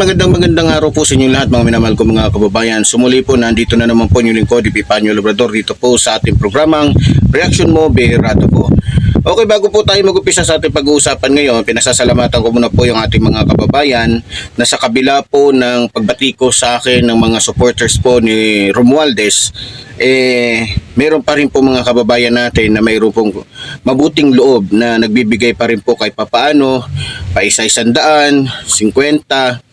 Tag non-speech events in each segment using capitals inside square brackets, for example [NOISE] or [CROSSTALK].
magandang magandang araw po sa inyong lahat mga minamahal ko mga kababayan. Sumuli po, nandito na naman po yung lingkod, Epipanyo Labrador dito po sa ating programang Reaction Mo, Behirado po. Okay, bago po tayo mag-upisa sa ating pag-uusapan ngayon, pinasasalamatan ko muna po yung ating mga kababayan na sa kabila po ng pagbati ko sa akin ng mga supporters po ni Romualdez, eh, meron pa rin po mga kababayan natin na mayroon pong mabuting loob na nagbibigay pa rin po kahit papaano, pa isa-isandaan, 50,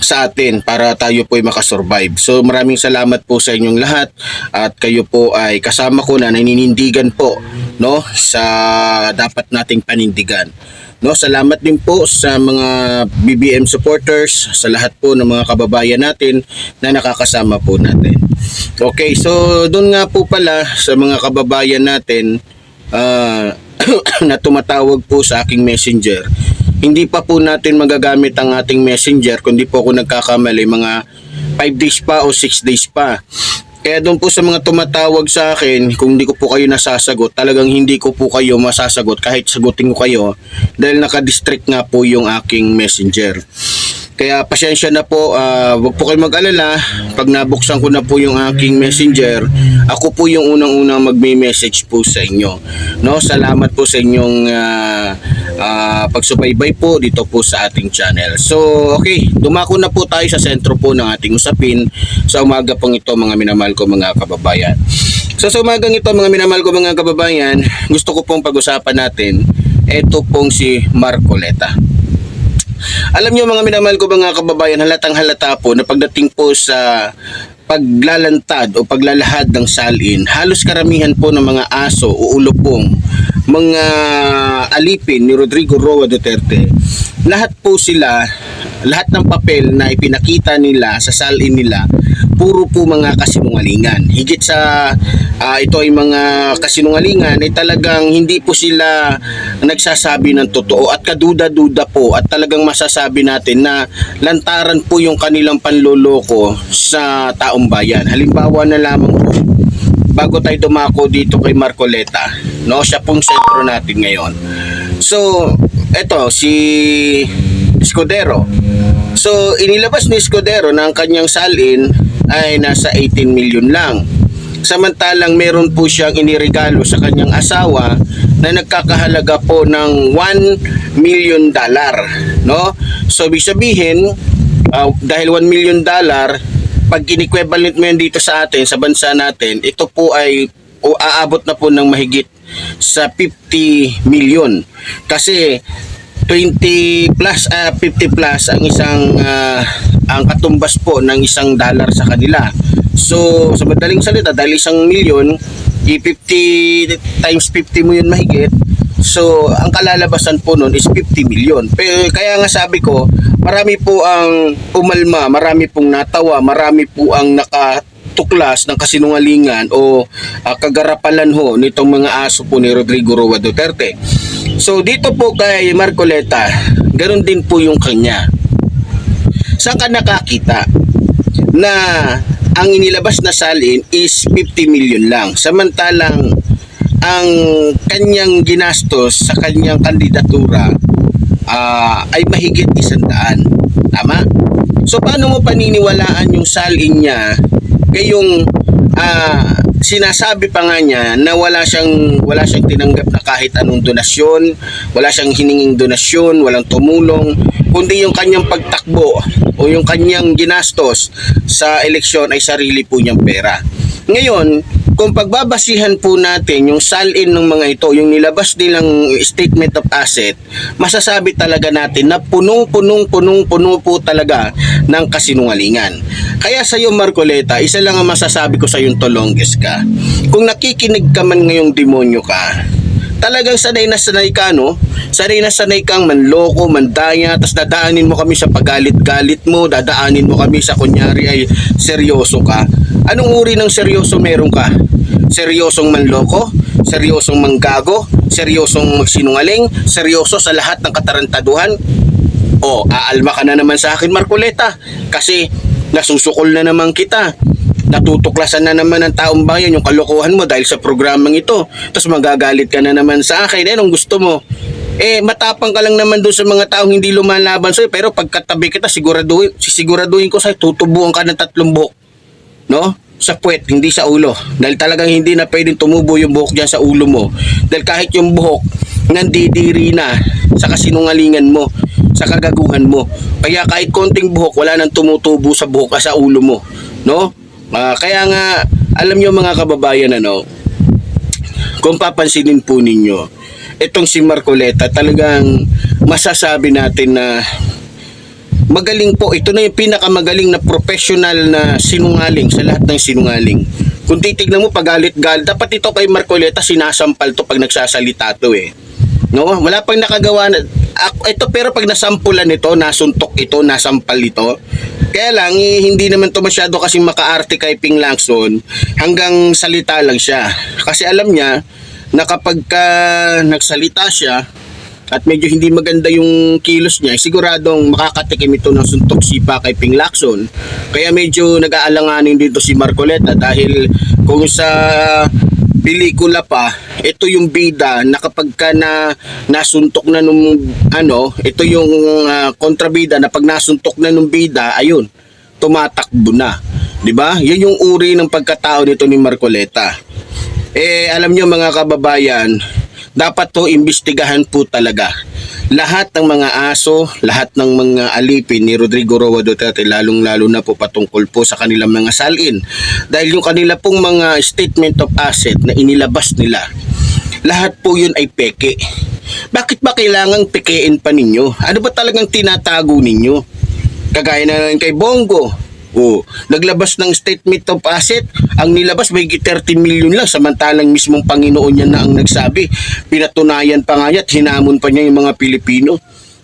sa atin para tayo po ay makasurvive. So maraming salamat po sa inyong lahat at kayo po ay kasama ko na naninindigan po no sa dapat nating panindigan. No, salamat din po sa mga BBM supporters, sa lahat po ng mga kababayan natin na nakakasama po natin. Okay, so doon nga po pala sa mga kababayan natin ah, [COUGHS] na tumatawag po sa aking messenger hindi pa po natin magagamit ang ating messenger kundi po ako nagkakamali mga 5 days pa o 6 days pa. Kaya doon po sa mga tumatawag sa akin, kung hindi ko po kayo nasasagot, talagang hindi ko po kayo masasagot kahit sagutin ko kayo dahil naka-district nga po yung aking messenger. Kaya pasensya na po, wag po kayo mag-alala. Pag nabuksan ko na po yung aking messenger, ako po yung unang-unang magme-message po sa inyo. No, salamat po sa inyong ah, ah, pagsubaybay po dito po sa ating channel. So, okay, dumako na po tayo sa sentro po ng ating usapin sa umaga pong ito mga minamahal ko mga kababayan. So sa umagang ito mga minamahal ko mga kababayan, gusto ko pong pag-usapan natin ito pong si Marcoleta. Alam niyo mga minamahal ko mga kababayan, halatang halata po na pagdating po sa paglalantad o paglalahad ng salin, halos karamihan po ng mga aso o ulupong, mga alipin ni Rodrigo Roa Duterte, lahat po sila, lahat ng papel na ipinakita nila sa salin nila, puro po mga kasinungalingan. Higit sa ah, ito ay mga kasinungalingan ay talagang hindi po sila nagsasabi ng totoo at kaduda-duda po at talagang masasabi natin na lantaran po yung kanilang panloloko sa taong bayan. Halimbawa na lamang po, bago tayo dumako dito kay Marcoleta, no? Siya pong sentro natin ngayon. So, eto si Escudero. So, inilabas ni Escudero na ang kanyang salin ay nasa 18 million lang. Samantalang meron po siyang iniregalo sa kanyang asawa na nagkakahalaga po ng 1 million dollar, no? So, ibig sabihin, uh, dahil 1 million dollar, pag in-equivalent mo yan dito sa atin, sa bansa natin, ito po ay o aabot na po ng mahigit sa 50 million. Kasi 20 plus ah 50 plus ang isang ah, ang katumbas po ng isang dollar sa kanila. So sa madaling salita dahil isang milyon i-50 times 50 mo yun mahigit So, ang kalalabasan po nun is 50 million. Pero kaya nga sabi ko, marami po ang umalma, marami pong natawa, marami po ang nakatuklas ng kasinungalingan o ah, kagarapalan ho nitong mga aso po ni Rodrigo Roa Duterte. So, dito po kay Marcoleta, ganun din po yung kanya. Saan ka nakakita na ang inilabas na salin is 50 million lang. Samantalang ang kanyang ginastos sa kanyang kandidatura ah, ay mahigit isang daan. Tama? So paano mo paniniwalaan yung salin niya kayong ah, sinasabi pa nga niya na wala siyang wala siyang tinanggap na kahit anong donasyon, wala siyang hininging donasyon, walang tumulong, kundi yung kanyang pagtakbo o yung kanyang ginastos sa eleksyon ay sarili po niyang pera. Ngayon, kung pagbabasihan po natin yung salin ng mga ito, yung nilabas nilang statement of asset, masasabi talaga natin na punong-punong-punong-puno po talaga ng kasinungalingan. Kaya sa iyo Marcoleta, isa lang ang masasabi ko sa yung tolongges ka. Kung nakikinig ka man ngayong demonyo ka, talagang sanay na sanay ka, no? Sanay na sanay kang manloko, mandaya, tapos dadaanin mo kami sa pagalit-galit mo, dadaanin mo kami sa kunyari ay seryoso ka. Anong uri ng seryoso meron ka? Seryosong manloko? Seryosong manggago? Seryosong magsinungaling? Seryoso sa lahat ng katarantaduhan? O, aalma ka na naman sa akin, Marcoleta. Kasi nasusukol na naman kita natutuklasan na naman ng taong bayan yung kalokohan mo dahil sa programang ito. Tapos magagalit ka na naman sa akin. Eh, anong gusto mo? Eh, matapang ka lang naman doon sa mga taong hindi lumalaban sa'yo, pero pagkatabi kita, siguraduhin, sisiguraduhin ko sa'yo, tutubuan ka ng tatlong buhok. No? Sa puwet, hindi sa ulo. Dahil talagang hindi na pwedeng tumubo yung buhok dyan sa ulo mo. Dahil kahit yung buhok, nandidiri na sa kasinungalingan mo, sa kagaguhan mo. Kaya kahit konting buhok, wala nang tumutubo sa buhok ah, sa ulo mo. No? Ah, kaya nga, alam nyo mga kababayan, ano, kung papansinin po ninyo, itong si Marcoleta talagang masasabi natin na magaling po. Ito na yung pinakamagaling na professional na sinungaling sa lahat ng sinungaling. Kung titignan mo pagalit-gal, dapat ito kay Marcoleta sinasampal to pag nagsasalita to eh. No? Wala pang nakagawa na Ak- ito pero pag nasampulan ito, nasuntok ito, nasampal ito. Kaya lang eh, hindi naman to masyado kasi makaarte kay Ping Lacson hanggang salita lang siya. Kasi alam niya na kapag ka nagsalita siya at medyo hindi maganda yung kilos niya, siguradong makakatikim ito ng suntok sipa kay Ping Lacson. Kaya medyo nag-aalanganin dito si Marcoleta dahil kung sa pelikula pa, ito yung bida na kapag ka na nasuntok na nung ano, ito yung ah, kontrabida na pag nasuntok na nung bida, ayun, tumatakbo na. 'Di ba? Yan yung uri ng pagkatao nito ni Marcoleta. Eh, alam nyo mga kababayan, dapat to imbestigahan po talaga. Lahat ng mga aso, lahat ng mga alipin ni Rodrigo Roa Duterte, lalong-lalo na po patungkol po sa kanilang mga salin. Dahil yung kanila pong mga statement of asset na inilabas nila, lahat po yun ay peke. Bakit ba kailangang pekein pa ninyo? Ano ba talagang tinatago ninyo? Kagaya na lang kay Bongo. Oh, naglabas ng statement of asset, ang nilabas may 30 million lang samantalang mismong Panginoon niya na ang nagsabi. Pinatunayan pa nga niya at hinamon pa niya yung mga Pilipino.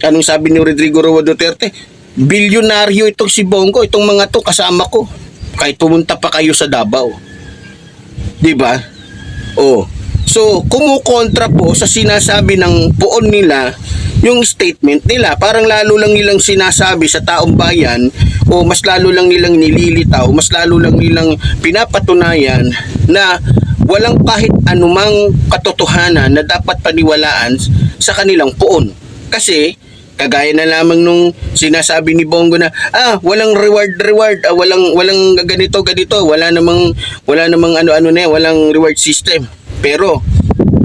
Anong sabi ni Rodrigo Roa Duterte? Bilyonaryo itong si Bongo, itong mga to kasama ko. Kahit pumunta pa kayo sa Davao. 'Di ba? Oh. So, kumukontra po sa sinasabi ng poon nila yung statement nila. Parang lalo lang nilang sinasabi sa taong bayan o mas lalo lang nilang nililitaw, mas lalo lang nilang pinapatunayan na walang kahit anumang katotohanan na dapat paniwalaan sa kanilang poon. Kasi, kagaya na lamang nung sinasabi ni Bongo na ah walang reward reward ah, walang walang ganito ganito wala namang wala namang ano-ano na walang reward system pero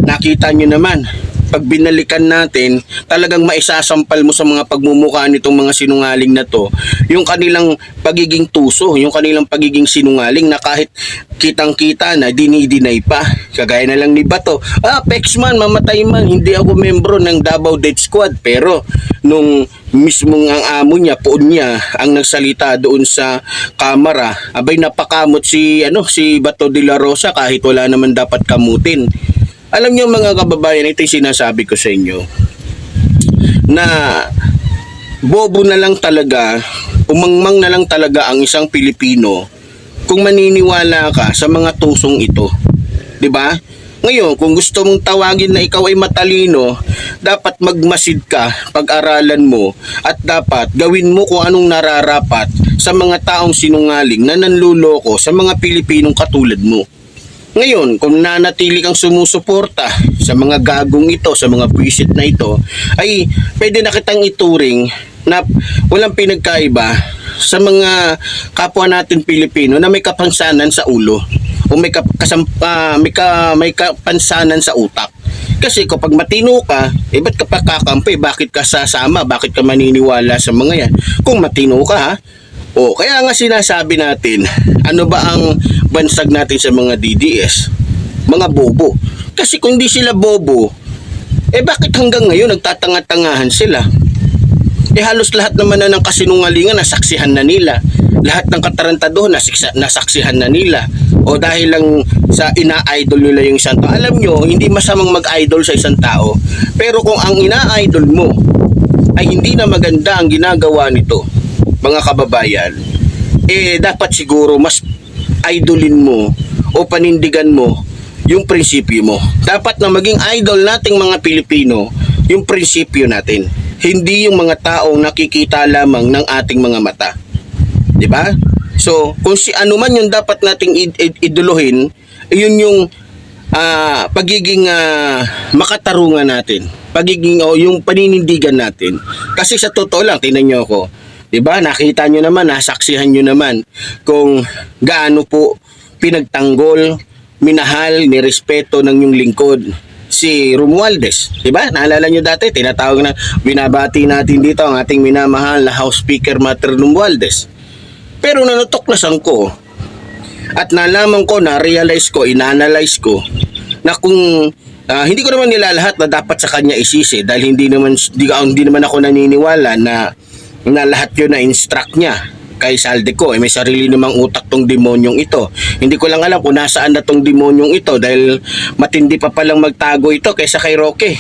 nakita nyo naman pag binalikan natin, talagang maisasampal mo sa mga pagmumukha nitong mga sinungaling na to, yung kanilang pagiging tuso, yung kanilang pagiging sinungaling na kahit kitang-kita na dinidinay pa. Kagaya na lang ni Bato, ah, Pexman, mamatay man, hindi ako membro ng Davao Death Squad. Pero, nung mismong ang amo niya, poon niya, ang nagsalita doon sa kamera, abay napakamot si, ano, si Bato de la Rosa kahit wala naman dapat kamutin. Alam niyo mga kababayan, ito yung sinasabi ko sa inyo na bobo na lang talaga, umangmang na lang talaga ang isang Pilipino kung maniniwala ka sa mga tusong ito. 'Di ba? Ngayon, kung gusto mong tawagin na ikaw ay matalino, dapat magmasid ka, pag-aralan mo, at dapat gawin mo kung anong nararapat sa mga taong sinungaling na nanluloko sa mga Pilipinong katulad mo. Ngayon, kung nanatili kang sumusuporta sa mga gagong ito, sa mga visit na ito, ay pwede na kitang ituring na walang pinagkaiba sa mga kapwa natin Pilipino na may kapansanan sa ulo o may kap- kasam, ah, may, ka, may kapansanan sa utak. Kasi kapag matino ka, eh ba't ka pa kakampi? Bakit ka sasama? Bakit ka maniniwala sa mga yan? Kung matino ka ha, o, kaya nga sinasabi natin, ano ba ang bansag natin sa mga DDS? Mga bobo. Kasi kung di sila bobo, eh bakit hanggang ngayon nagtatanga-tangahan sila? Eh halos lahat naman na ng kasinungalingan nasaksihan na nila. Lahat ng katarantado nasiksa, nasaksihan na nila. O dahil lang sa ina-idol nila yung isang tao. Alam nyo, hindi masamang mag-idol sa isang tao. Pero kung ang ina-idol mo ay hindi na maganda ang ginagawa nito, mga kababayan, eh dapat siguro mas idolin mo o panindigan mo yung prinsipyo mo. Dapat na maging idol nating mga Pilipino yung prinsipyo natin. Hindi yung mga taong nakikita lamang ng ating mga mata. 'Di ba? So, kung si ano man yung dapat nating id- id- iduluhin, yun yung ah, pagiging ah, makatarungan natin. pagiging o yung paninindigan natin. Kasi sa totoo lang, tingnan niyo ako. 'Di ba? Nakita niyo naman, nasaksihan niyo naman kung gaano po pinagtanggol, minahal, nirespeto ng yung lingkod si Romualdez, 'di ba? Naalala niyo dati, tinatawag na binabati natin dito ang ating minamahal na House Speaker Mater Romualdez. Pero nanutuklasan ko at nalaman ko, na-realize ko, inanalyze ko na kung ah, hindi ko naman nilalahat na dapat sa kanya isisi dahil hindi naman hindi, hindi naman ako naniniwala na na lahat yun na instruct niya kay Saldeco. Eh, may sarili namang utak tong demonyong ito. Hindi ko lang alam kung nasaan na tong demonyong ito dahil matindi pa palang magtago ito kaysa kay Roque.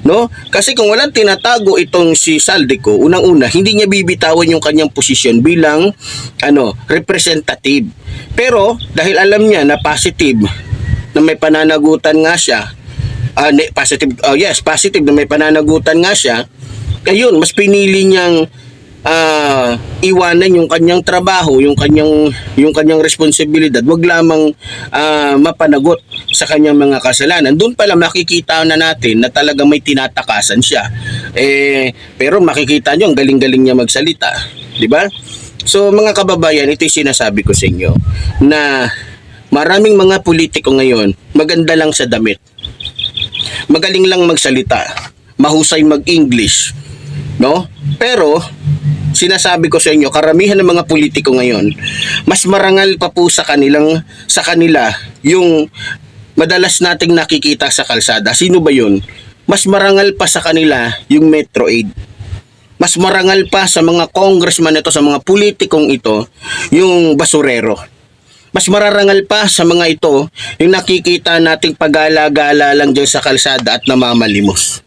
No? Kasi kung walang tinatago itong si Saldeco, unang-una, hindi niya bibitawan yung kanyang posisyon bilang ano, representative. Pero dahil alam niya na positive na may pananagutan nga siya, ne- positive, oh yes, positive na may pananagutan nga siya, ayun, mas pinili niyang ah, iwanan yung kanyang trabaho, yung kanyang yung kanyang responsibilidad, wag lamang ah, mapanagot sa kanyang mga kasalanan. Doon pala makikita na natin na talagang may tinatakasan siya. Eh, pero makikita niyo ang galing-galing niya magsalita, 'di ba? So mga kababayan, ito yung sinasabi ko sa inyo na maraming mga politiko ngayon maganda lang sa damit. Magaling lang magsalita, mahusay mag-English, no? Pero sinasabi ko sa inyo, karamihan ng mga politiko ngayon, mas marangal pa po sa kanilang sa kanila yung madalas nating nakikita sa kalsada. Sino ba 'yun? Mas marangal pa sa kanila yung Metro Aid. Mas marangal pa sa mga congressman ito, sa mga politikong ito, yung basurero. Mas mararangal pa sa mga ito yung nakikita nating pagala-gala lang dyan sa kalsada at namamalimos.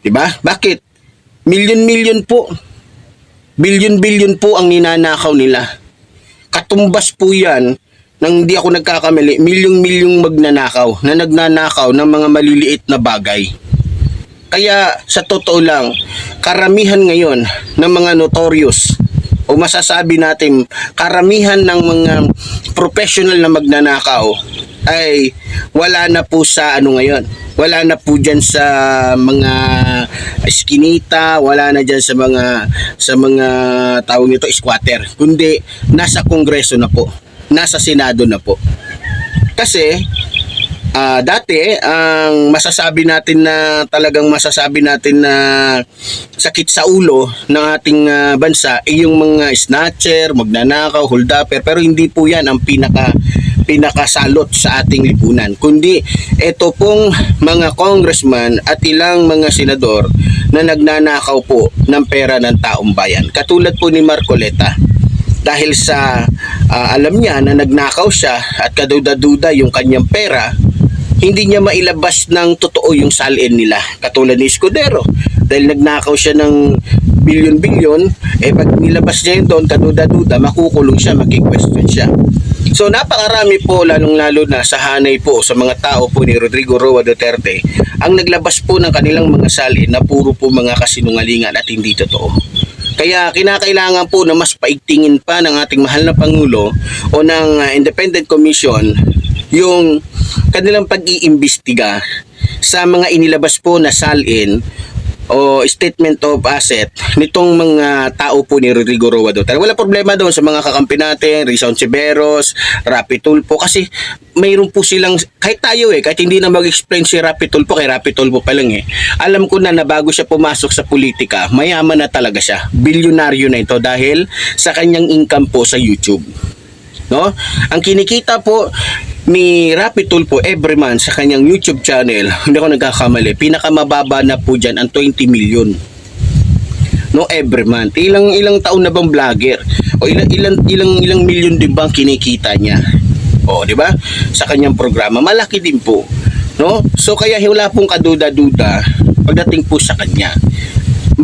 Diba? Bakit? Milyon-milyon po. Bilyon-bilyon po ang ninanakaw nila. Katumbas po yan nang hindi ako nagkakamali, milyong-milyong magnanakaw na nagnanakaw ng mga maliliit na bagay. Kaya sa totoo lang, karamihan ngayon ng mga notorious o masasabi natin karamihan ng mga professional na magnanakaw ay wala na po sa ano ngayon. Wala na po diyan sa mga eskinita, wala na diyan sa mga sa mga tawag nito squatter, kundi nasa kongreso na po, nasa senado na po. Kasi Ah, dati ang masasabi natin na talagang masasabi natin na sakit sa ulo ng ating ah, bansa ay yung mga snatcher, magnanakaw, holdupper pero hindi po 'yan ang pinaka pinakasalot sa ating lipunan kundi ito pong mga congressman at ilang mga senador na nagnanakaw po ng pera ng taong bayan katulad po ni Marcoleta dahil sa ah, alam niya na nagnakaw siya at kaduda-duda yung kanyang pera hindi niya mailabas ng totoo yung salin nila. Katulad ni Escudero. Dahil nagnakaw siya ng bilyon-bilyon, eh pag nilabas niya yun doon, kaduda-duda, makukulong siya, maki-question siya. So napakarami po, lalong-lalo na sa hanay po, sa mga tao po ni Rodrigo Roa Duterte, ang naglabas po ng kanilang mga salin na puro po mga kasinungalingan at hindi totoo. Kaya kinakailangan po na mas paigtingin pa ng ating mahal na Pangulo o ng uh, Independent Commission yung kanilang pag-iimbestiga sa mga inilabas po na salin o statement of asset nitong mga tao po ni Rodrigo Roa Duterte. Wala problema doon sa mga kakampi natin, Rizon Severos, Rapi Tulfo kasi mayroon po silang kahit tayo eh, kahit hindi na mag-explain si Rapi Tulfo kay Rapi Tulfo pa lang eh. Alam ko na na bago siya pumasok sa politika, mayaman na talaga siya. Bilyonaryo na ito dahil sa kanyang income po sa YouTube. No? Ang kinikita po ni Rapi Tulfo every month sa kanyang YouTube channel, [LAUGHS] hindi ako nagkakamali, pinakamababa na po dyan ang 20 million. No, every month. Ilang ilang taon na bang vlogger? O ilang ilang ilang ilang milyon din ba ang kinikita niya? O, di ba? Sa kanyang programa, malaki din po. No? So kaya wala pong kaduda-duda pagdating po sa kanya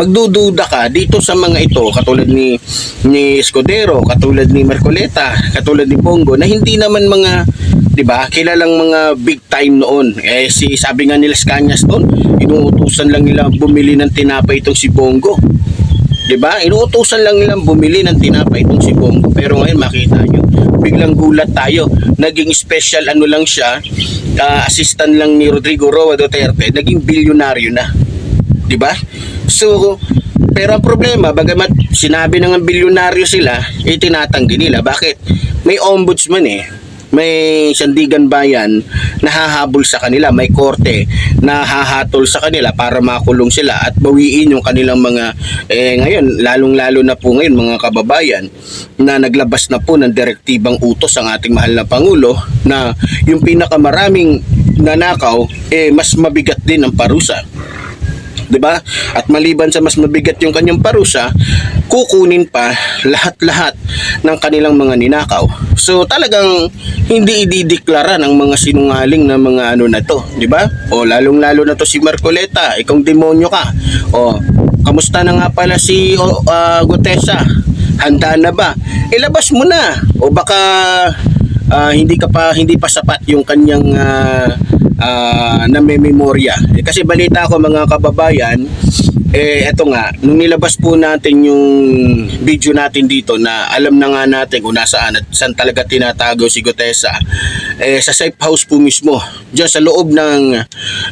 magdududa ka dito sa mga ito katulad ni ni Escudero, katulad ni Mercoleta, katulad ni Bongo na hindi naman mga 'di ba? Kilalang mga big time noon. Eh si sabi nga nila Scanias doon, inuutusan lang nila bumili ng tinapay itong si Bongo. 'Di ba? Inuutusan lang nilang bumili ng tinapay itong si Bongo. Pero ngayon makita nyo, biglang gulat tayo. Naging special ano lang siya, ah, assistant lang ni Rodrigo Roa Duterte, naging bilyonaryo na. di ba? So, pero ang problema, bagamat sinabi ng bilyonaryo sila, eh tinatanggi nila. Bakit? May ombudsman eh. May sandigan bayan na hahabol sa kanila, may korte na hahatol sa kanila para makulong sila at bawiin yung kanilang mga eh ngayon lalong-lalo na po ngayon mga kababayan na naglabas na po ng direktibang utos ang ating mahal na pangulo na yung pinakamaraming nanakaw eh mas mabigat din ang parusa. 'Di ba? At maliban sa mas mabigat yung kanyang parusa, kukunin pa lahat-lahat ng kanilang mga ninakaw. So talagang hindi idideklara ng mga sinungaling na mga ano na to, 'di ba? O lalong-lalo na to si Marcoleta, ikong demonyo ka. O kamusta na nga pala si ah, Gutesa? Handa na ba? Ilabas mo na. O baka ah, hindi ka pa hindi pa sapat yung kanyang uh, na may memorya. Eh, kasi balita ko mga kababayan, eh eto nga, nung nilabas po natin yung video natin dito na alam na nga natin kung nasaan at saan talaga tinatago si Gutesa, eh sa safe house po mismo, diyan sa loob ng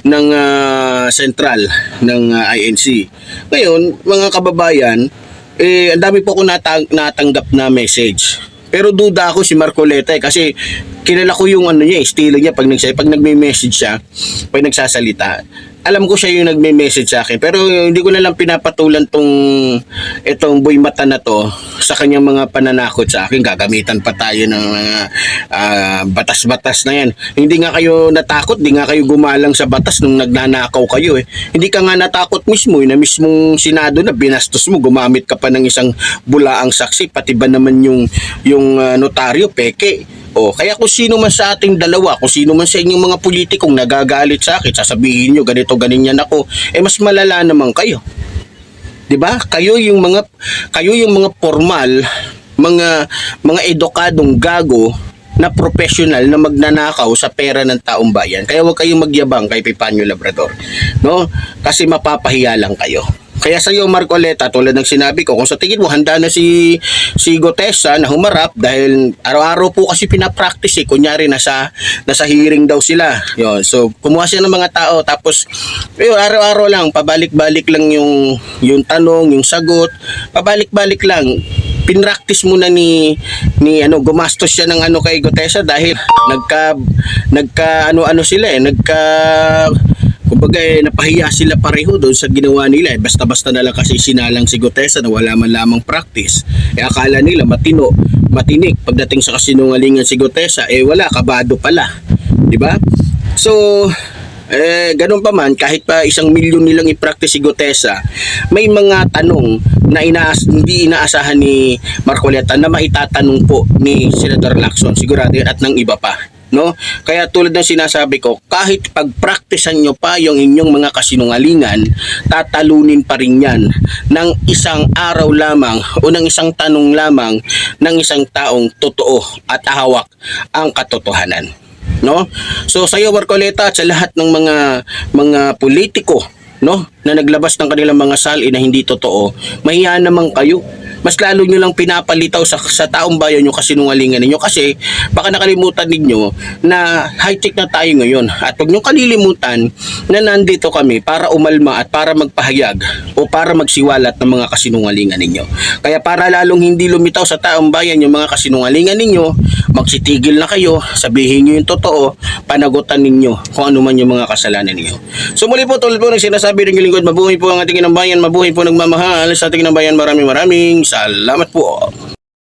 ng ah, sentral ng ah, INC. Ngayon, mga kababayan, eh ang dami po ko natang- natanggap na message. Pero duda ako si Marcoleta eh, kasi kilala ko yung ano niya, eh, estilo niya pag nagsa pag nagme-message siya, pag nagsasalita. Alam ko siya yung nagme-message sa akin pero hindi ko na lang pinapatulan tong itong boy mata na to sa kanyang mga pananakot sa akin. Gagamitan pa tayo ng mga ah, batas-batas na yan. Hindi nga kayo natakot, hindi nga kayo gumalang sa batas nung nagnanakaw kayo eh. Hindi ka nga natakot mismo, eh, na mismong Senado na binastos mo, gumamit ka pa ng isang bulaang saksi, pati ba naman yung, yung ah, notaryo, peke. O, kaya kung sino man sa ating dalawa, kung sino man sa inyong mga politikong nagagalit sa akin, sasabihin nyo ganito, ganyan ako, eh mas malala naman kayo. 'di ba? Kayo yung mga kayo yung mga formal, mga mga edukadong gago na professional na magnanakaw sa pera ng taong bayan. Kaya huwag kayong magyabang kay Pipanyo Labrador. No? Kasi mapapahiya lang kayo. Kaya sa iyo Marcoleta, tulad ng sinabi ko, kung sa tingin mo handa na si si Gotesa na humarap dahil araw-araw po kasi pinapractice eh, kunyari nasa nasa hearing daw sila. Yon. So kumuha siya ng mga tao tapos yun, araw-araw lang pabalik-balik lang yung yung tanong, yung sagot, pabalik-balik lang pinractice muna ni ni ano gumastos siya ng ano kay Gotesa dahil nagka nagka ano-ano sila eh nagka kumbaga eh, napahiya sila pareho doon sa ginawa nila eh, basta-basta na lang kasi sinalang si Gotesa na wala man lamang practice. Eh akala nila matino matinik. Pagdating sa kasinungalingan si Gotesa eh wala kabado pala. Ba? So eh, ganun pa man, kahit pa isang milyon nilang i-practice si Gotesa, may mga tanong na inaas, hindi inaasahan ni Marcoleta na maitatanong po ni Senator Lacson, sigurado yan, at ng iba pa. No? Kaya tulad ng sinasabi ko, kahit pagpraktisan nyo pa yung inyong mga kasinungalingan, tatalunin pa rin yan ng isang araw lamang o ng isang tanong lamang ng isang taong totoo at hawak ang katotohanan no? So sa iyo Marcoleta at sa lahat ng mga mga politiko, no, na naglabas ng kanilang mga sali na hindi totoo, mahiya naman kayo. Mas lalo nyo lang pinapalitaw sa, sa taong bayan yung kasinungalingan ninyo kasi baka nakalimutan ninyo na high-tech na tayo ngayon at huwag nyo kalilimutan na nandito kami para umalma at para magpahayag o para magsiwalat ng mga kasinungalingan ninyo. Kaya para lalong hindi lumitaw sa taong bayan yung mga kasinungalingan ninyo, magsitigil na kayo, sabihin nyo yung totoo, panagutan ninyo kung ano man yung mga kasalanan ninyo. So muli po tulad po ng sinasabi ng lingkod, mabuhay po ang ating inang bayan, mabuhay po nagmamahal sa ating inang bayan. Maraming maraming salamat po.